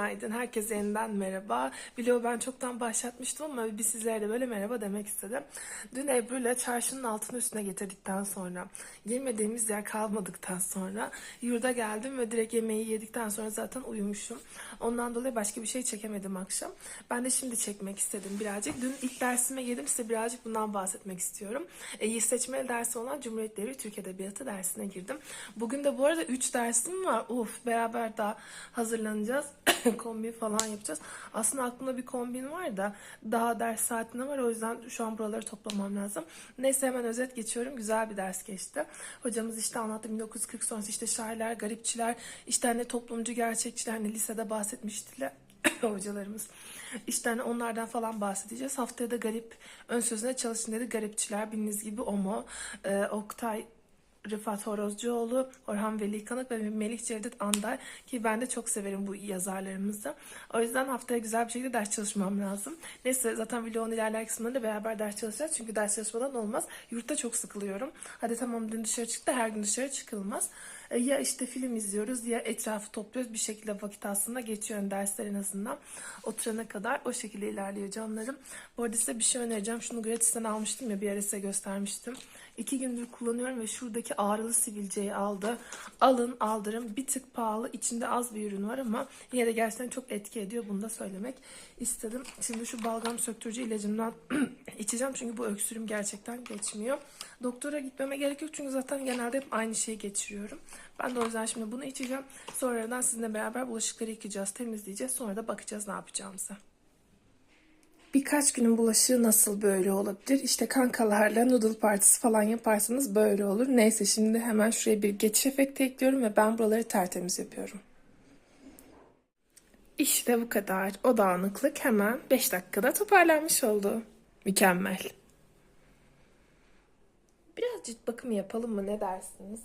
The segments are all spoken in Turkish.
günaydın. Herkese yeniden merhaba. Vlogu ben çoktan başlatmıştım ama bir sizlere de böyle merhaba demek istedim. Dün Ebru'yla çarşının altını üstüne getirdikten sonra, girmediğimiz yer kalmadıktan sonra yurda geldim ve direkt yemeği yedikten sonra zaten uyumuşum. Ondan dolayı başka bir şey çekemedim akşam. Ben de şimdi çekmek istedim birazcık. Dün ilk dersime girdim size birazcık bundan bahsetmek istiyorum. E, seçmeli dersi olan Cumhuriyet Devri Türk Edebiyatı dersine girdim. Bugün de bu arada 3 dersim var. Uf beraber daha hazırlanacağız. kombin falan yapacağız. Aslında aklımda bir kombin var da daha ders saatine var. O yüzden şu an buraları toplamam lazım. Neyse hemen özet geçiyorum. Güzel bir ders geçti. Hocamız işte anlattı 1940 sonrası işte şairler, garipçiler, işte hani toplumcu gerçekçiler hani lisede bahsetmiştiler hocalarımız. İşte hani onlardan falan bahsedeceğiz. Haftaya da garip ön sözüne çalışın dedi. Garipçiler bildiğiniz gibi Omo, e, Oktay Rıfat Horozcuoğlu, Orhan Veli Kanık ve Melih Cevdet Andar ki ben de çok severim bu yazarlarımızı. O yüzden haftaya güzel bir şekilde ders çalışmam lazım. Neyse zaten vlogun ilerleyen kısımlarında beraber ders çalışacağız. Çünkü ders çalışmadan olmaz. Yurtta çok sıkılıyorum. Hadi tamam dün dışarı çıktı her gün dışarı çıkılmaz. Ya işte film izliyoruz ya etrafı topluyoruz. Bir şekilde vakit aslında geçiyor yani dersler en azından. Oturana kadar o şekilde ilerliyor canlarım. Bu arada size bir şey önereceğim. Şunu gratisten almıştım ya bir ara size göstermiştim. İki gündür kullanıyorum ve şuradaki ağrılı sivilceyi aldı. Alın aldırın. Bir tık pahalı. içinde az bir ürün var ama yine de gerçekten çok etki ediyor. Bunu da söylemek istedim. Şimdi şu balgam söktürücü ilacımdan içeceğim. Çünkü bu öksürüm gerçekten geçmiyor. Doktora gitmeme gerek yok. Çünkü zaten genelde hep aynı şeyi geçiriyorum. Ben de o yüzden şimdi bunu içeceğim. Sonradan sizinle beraber bulaşıkları yıkayacağız, temizleyeceğiz. Sonra da bakacağız ne yapacağımıza. Birkaç günün bulaşığı nasıl böyle olabilir? İşte kankalarla noodle partisi falan yaparsanız böyle olur. Neyse şimdi hemen şuraya bir geçiş efekti ekliyorum ve ben buraları tertemiz yapıyorum. İşte bu kadar. O dağınıklık hemen 5 dakikada toparlanmış oldu. Mükemmel. Biraz cilt bakımı yapalım mı ne dersiniz?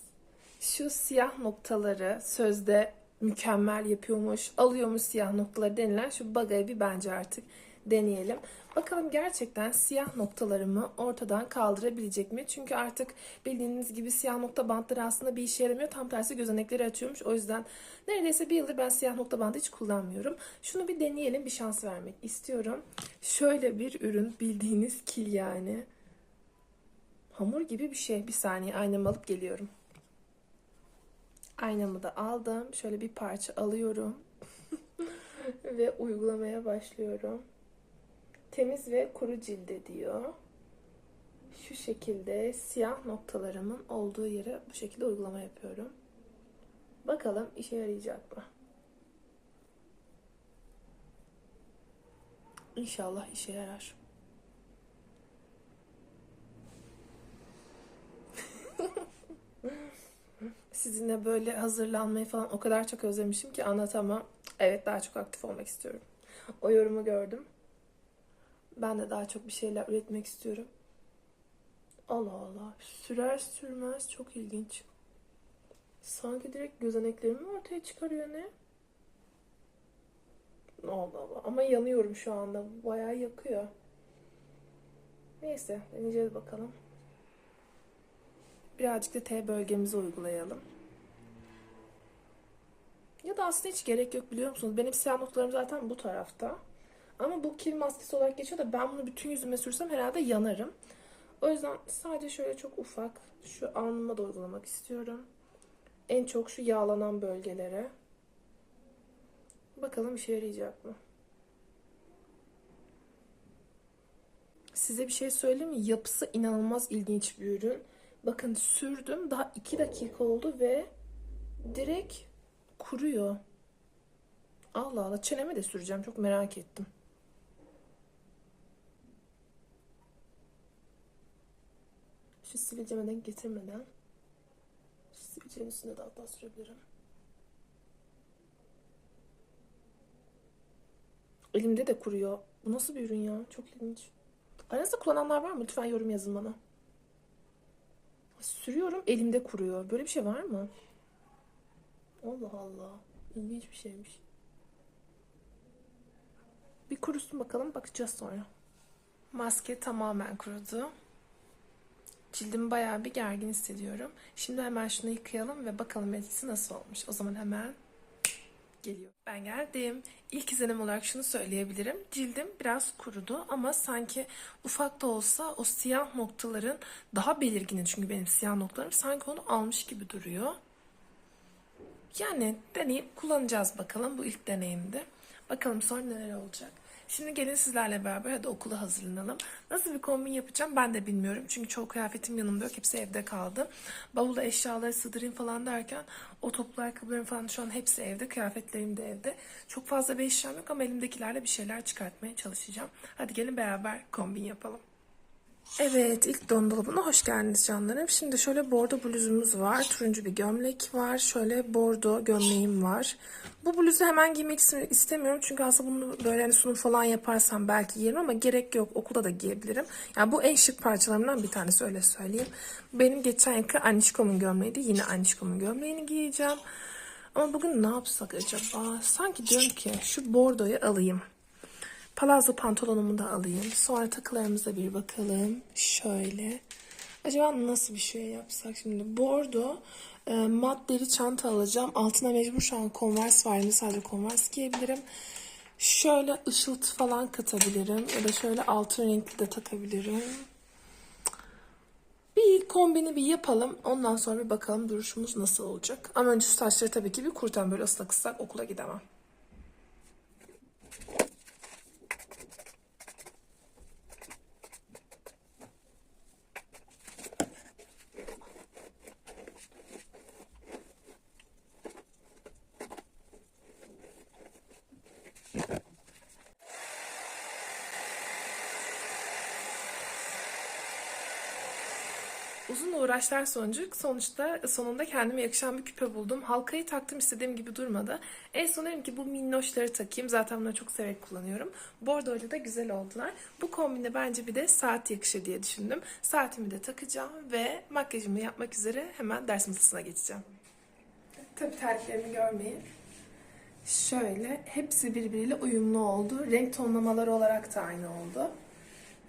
Şu siyah noktaları sözde mükemmel yapıyormuş, alıyormuş siyah noktaları denilen şu bagayı bir bence artık deneyelim. Bakalım gerçekten siyah noktalarımı ortadan kaldırabilecek mi? Çünkü artık bildiğiniz gibi siyah nokta bantları aslında bir işe yaramıyor. Tam tersi gözenekleri açıyormuş. O yüzden neredeyse bir yıldır ben siyah nokta bandı hiç kullanmıyorum. Şunu bir deneyelim, bir şans vermek istiyorum. Şöyle bir ürün bildiğiniz kil yani. Hamur gibi bir şey. Bir saniye aynamı alıp geliyorum. Aynamı da aldım. Şöyle bir parça alıyorum. ve uygulamaya başlıyorum. Temiz ve kuru cilde diyor. Şu şekilde siyah noktalarımın olduğu yere bu şekilde uygulama yapıyorum. Bakalım işe yarayacak mı? İnşallah işe yarar. Sizinle böyle hazırlanmayı falan o kadar çok özlemişim ki anlatamam. Evet daha çok aktif olmak istiyorum. O yorumu gördüm. Ben de daha çok bir şeyler üretmek istiyorum. Allah Allah. Sürer sürmez çok ilginç. Sanki direkt gözeneklerimi ortaya çıkarıyor ne? Allah Allah. Ama yanıyorum şu anda. Bayağı yakıyor. Neyse deneyeceğiz bakalım. Birazcık da T bölgemizi uygulayalım. Da aslında hiç gerek yok biliyor musunuz? Benim siyah noktalarım zaten bu tarafta. Ama bu kil maskesi olarak geçiyor da ben bunu bütün yüzüme sürsem herhalde yanarım. O yüzden sadece şöyle çok ufak şu alnıma da uygulamak istiyorum. En çok şu yağlanan bölgelere. Bakalım işe yarayacak mı? Size bir şey söyleyeyim mi? Yapısı inanılmaz ilginç bir ürün. Bakın sürdüm. Daha 2 dakika oldu ve direkt kuruyor. Allah Allah. Çeneme de süreceğim. Çok merak ettim. Şu sivilceme denk getirmeden şu sivilcenin üstüne de hatta sürebilirim. Elimde de kuruyor. Bu nasıl bir ürün ya? Çok ilginç. Aranızda kullananlar var mı? Lütfen yorum yazın bana. Sürüyorum elimde kuruyor. Böyle bir şey var mı? Allah Allah. İlginç bir şeymiş. Bir kurusun bakalım. Bakacağız sonra. Maske tamamen kurudu. Cildimi bayağı bir gergin hissediyorum. Şimdi hemen şunu yıkayalım ve bakalım etkisi nasıl olmuş. O zaman hemen geliyor. Ben geldim. İlk izlenim olarak şunu söyleyebilirim. Cildim biraz kurudu ama sanki ufak da olsa o siyah noktaların daha belirgini çünkü benim siyah noktalarım sanki onu almış gibi duruyor. Yani deneyip kullanacağız bakalım bu ilk deneyimde. Bakalım sonra neler olacak. Şimdi gelin sizlerle beraber hadi okula hazırlanalım. Nasıl bir kombin yapacağım ben de bilmiyorum. Çünkü çoğu kıyafetim yanımda yok. Hepsi evde kaldı. Bavula eşyaları sığdırayım falan derken o toplu ayakkabılarım falan şu an hepsi evde. Kıyafetlerim de evde. Çok fazla bir eşyam yok ama elimdekilerle bir şeyler çıkartmaya çalışacağım. Hadi gelin beraber kombin yapalım. Evet, ilk don dolabına hoş geldiniz canlarım. Şimdi şöyle bordo bluzumuz var. Turuncu bir gömlek var. Şöyle bordo gömleğim var. Bu bluzu hemen giymek istemiyorum. Çünkü aslında bunu böyle hani sunum falan yaparsam belki giyerim ama gerek yok. Okulda da giyebilirim. Yani bu en şık parçalarımdan bir tanesi öyle söyleyeyim. Benim geçen yılki Anişkom'un gömleğiydi. Yine Anişkom'un gömleğini giyeceğim. Ama bugün ne yapsak acaba? Sanki diyorum ki şu bordoyu alayım. Palazzo pantolonumu da alayım. Sonra takılarımıza bir bakalım. Şöyle. Acaba nasıl bir şey yapsak şimdi? Bordo e, mat deri çanta alacağım. Altına mecbur şu an Converse var. Sadece Converse giyebilirim. Şöyle ışıltı falan katabilirim. Ya da şöyle altın renkli de takabilirim. Bir kombini bir yapalım. Ondan sonra bir bakalım duruşumuz nasıl olacak. Ama önce şu saçları tabii ki bir kurtan böyle ıslak ıslak okula gidemem. Uzun uğraşlar sonucu sonuçta sonunda kendime yakışan bir küpe buldum. Halkayı taktım istediğim gibi durmadı. En son dedim ki bu minnoşları takayım. Zaten bunları çok severek kullanıyorum. Bordoyla da güzel oldular. Bu kombine bence bir de saat yakışır diye düşündüm. Saatimi de takacağım ve makyajımı yapmak üzere hemen ders masasına geçeceğim. Tabii terliklerimi görmeyin. Şöyle hepsi birbiriyle uyumlu oldu. Renk tonlamaları olarak da aynı oldu.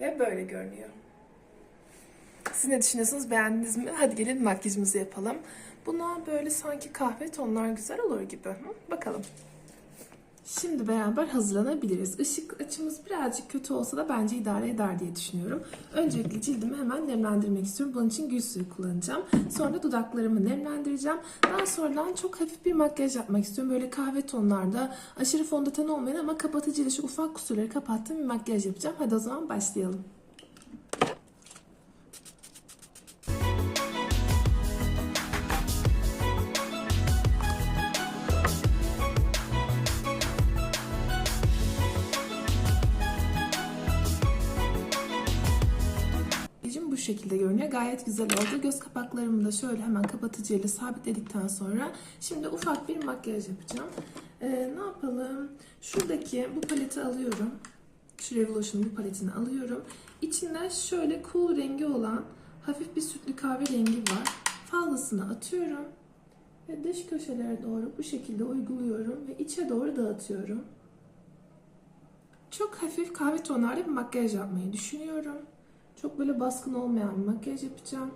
Ve böyle görünüyor. Siz ne düşünüyorsunuz? Beğendiniz mi? Hadi gelin makyajımızı yapalım. Buna böyle sanki kahve tonlar güzel olur gibi. Hı? Bakalım. Şimdi beraber hazırlanabiliriz. Işık açımız birazcık kötü olsa da bence idare eder diye düşünüyorum. Öncelikle cildimi hemen nemlendirmek istiyorum. Bunun için gül suyu kullanacağım. Sonra dudaklarımı nemlendireceğim. Daha sonradan çok hafif bir makyaj yapmak istiyorum. Böyle kahve tonlarda aşırı fondöten olmayan ama kapatıcıyla şu ufak kusurları kapattığım bir makyaj yapacağım. Hadi o zaman başlayalım. Şekilde görünüyor. Gayet güzel oldu. Göz kapaklarımı da şöyle hemen kapatıcıyla sabitledikten sonra şimdi ufak bir makyaj yapacağım. Ee, ne yapalım? Şuradaki bu paleti alıyorum. Şu Revolution bu paletini alıyorum. İçinde şöyle cool rengi olan hafif bir sütlü kahve rengi var. Fazlasını atıyorum. Ve dış köşelere doğru bu şekilde uyguluyorum ve içe doğru dağıtıyorum. Çok hafif kahve tonlarla bir makyaj yapmayı düşünüyorum. Çok böyle baskın olmayan bir makyaj yapacağım.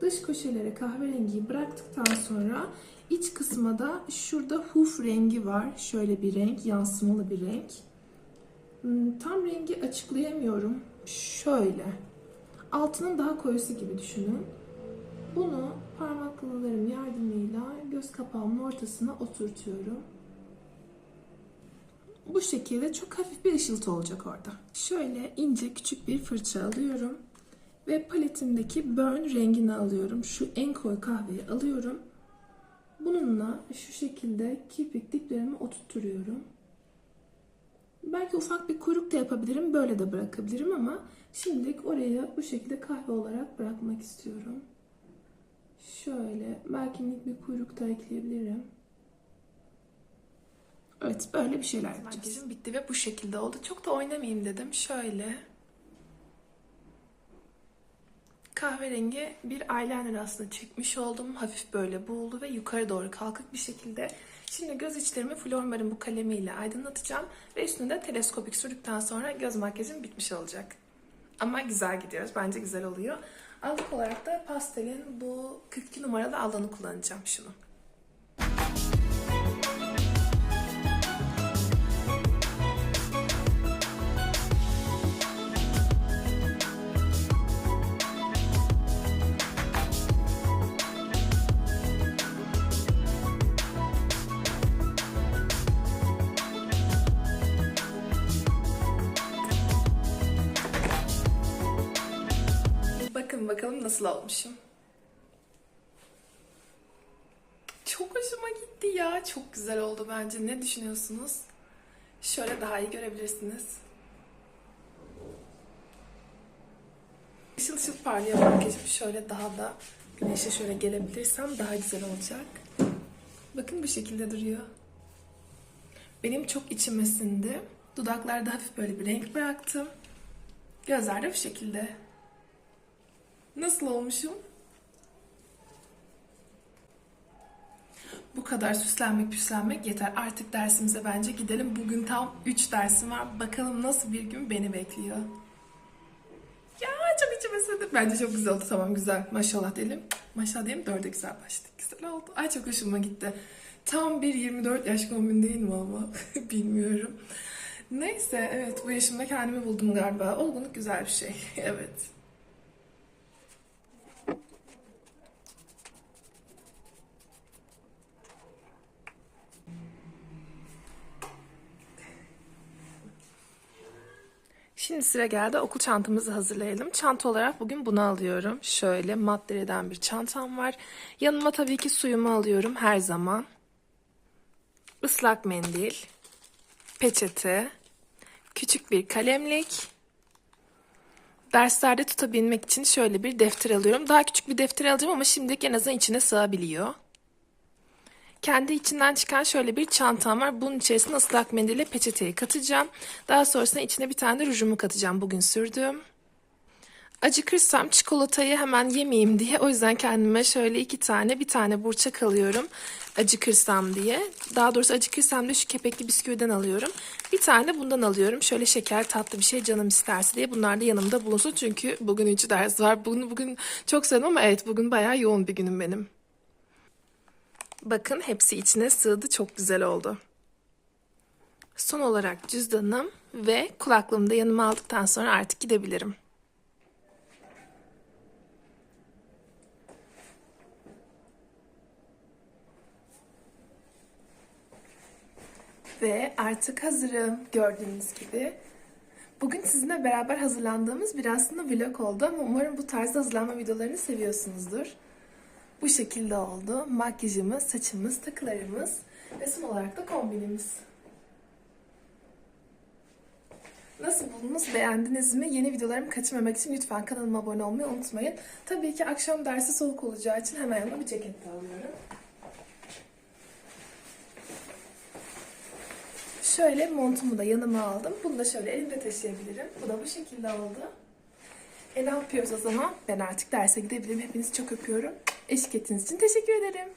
Dış köşelere kahverengiyi bıraktıktan sonra iç kısma da şurada huf rengi var. Şöyle bir renk, yansımalı bir renk. Hmm, Tam rengi açıklayamıyorum. Şöyle. Altının daha koyusu gibi düşünün. Bunu parmaklarım yardımıyla göz kapağımın ortasına oturtuyorum. Bu şekilde çok hafif bir ışıltı olacak orada. Şöyle ince küçük bir fırça alıyorum. Ve paletimdeki burn rengini alıyorum. Şu en koyu kahveyi alıyorum. Bununla şu şekilde kirpik diplerimi oturtuyorum. Belki ufak bir kuyruk da yapabilirim. Böyle de bırakabilirim ama şimdilik oraya bu şekilde kahve olarak bırakmak istiyorum. Şöyle belki bir kuyruk da ekleyebilirim. Evet böyle bir şeyler yapacağız. Makyajım bitti ve bu şekilde oldu. Çok da oynamayayım dedim. Şöyle. Kahverengi bir eyeliner aslında çekmiş oldum. Hafif böyle buğulu ve yukarı doğru kalkık bir şekilde. Şimdi göz içlerimi Flormar'ın bu kalemiyle aydınlatacağım. Ve üstünde de teleskopik sürdükten sonra göz makyajım bitmiş olacak. Ama güzel gidiyoruz. Bence güzel oluyor. Allık olarak da pastelin bu 42 numaralı alanı kullanacağım şunu. Nasıl olmuşum. Çok hoşuma gitti ya. Çok güzel oldu bence. Ne düşünüyorsunuz? Şöyle daha iyi görebilirsiniz. Işıl ışıl parlıyor makyajım. Şöyle daha da güneşe şöyle gelebilirsem daha güzel olacak. Bakın bu şekilde duruyor. Benim çok içime sindi. Dudaklarda hafif böyle bir renk bıraktım. Gözler de bu şekilde. Nasıl olmuşum? Bu kadar süslenmek püslenmek yeter. Artık dersimize bence gidelim. Bugün tam 3 dersim var. Bakalım nasıl bir gün beni bekliyor. Ya çok içime sindi. Bence çok güzel oldu. Tamam güzel. Maşallah diyelim. Maşallah diyelim. Dörde güzel başladık. Güzel oldu. Ay çok hoşuma gitti. Tam bir 24 yaş kombin değil mi ama? Bilmiyorum. Neyse evet bu yaşımda kendimi buldum galiba. Olgunluk güzel bir şey. evet. Şimdi sıra geldi okul çantamızı hazırlayalım. Çanta olarak bugün bunu alıyorum. Şöyle mat bir çantam var. Yanıma tabii ki suyumu alıyorum her zaman. Islak mendil, peçete, küçük bir kalemlik. Derslerde tutabilmek için şöyle bir defter alıyorum. Daha küçük bir defter alacağım ama şimdilik en azından içine sığabiliyor. Kendi içinden çıkan şöyle bir çantam var. Bunun içerisine ıslak mendille peçeteyi katacağım. Daha sonrasında içine bir tane de rujumu katacağım bugün sürdüğüm. Acıkırsam çikolatayı hemen yemeyeyim diye o yüzden kendime şöyle iki tane bir tane burçak alıyorum acıkırsam diye. Daha doğrusu acıkırsam da şu kepekli bisküviden alıyorum. Bir tane bundan alıyorum. Şöyle şeker tatlı bir şey canım isterse diye. Bunlar da yanımda bulunsun çünkü bugün üçü ders var. Bugün, bugün çok sevdim ama evet bugün bayağı yoğun bir günüm benim. Bakın hepsi içine sığdı. Çok güzel oldu. Son olarak cüzdanım ve kulaklığımı da yanıma aldıktan sonra artık gidebilirim. Ve artık hazırım gördüğünüz gibi. Bugün sizinle beraber hazırlandığımız bir aslında vlog oldu ama umarım bu tarzda hazırlanma videolarını seviyorsunuzdur. Bu şekilde oldu. Makyajımız, saçımız, takılarımız ve son olarak da kombinimiz. Nasıl buldunuz? Beğendiniz mi? Yeni videolarımı kaçırmamak için lütfen kanalıma abone olmayı unutmayın. Tabii ki akşam dersi soğuk olacağı için hemen yanıma bir ceket de alıyorum. Şöyle montumu da yanıma aldım. Bunu da şöyle elimde taşıyabilirim. Bu da bu şekilde oldu. E ne yapıyoruz o zaman? Ben artık derse gidebilirim. Hepinizi çok öpüyorum. Eşlik ettiğiniz için teşekkür ederim.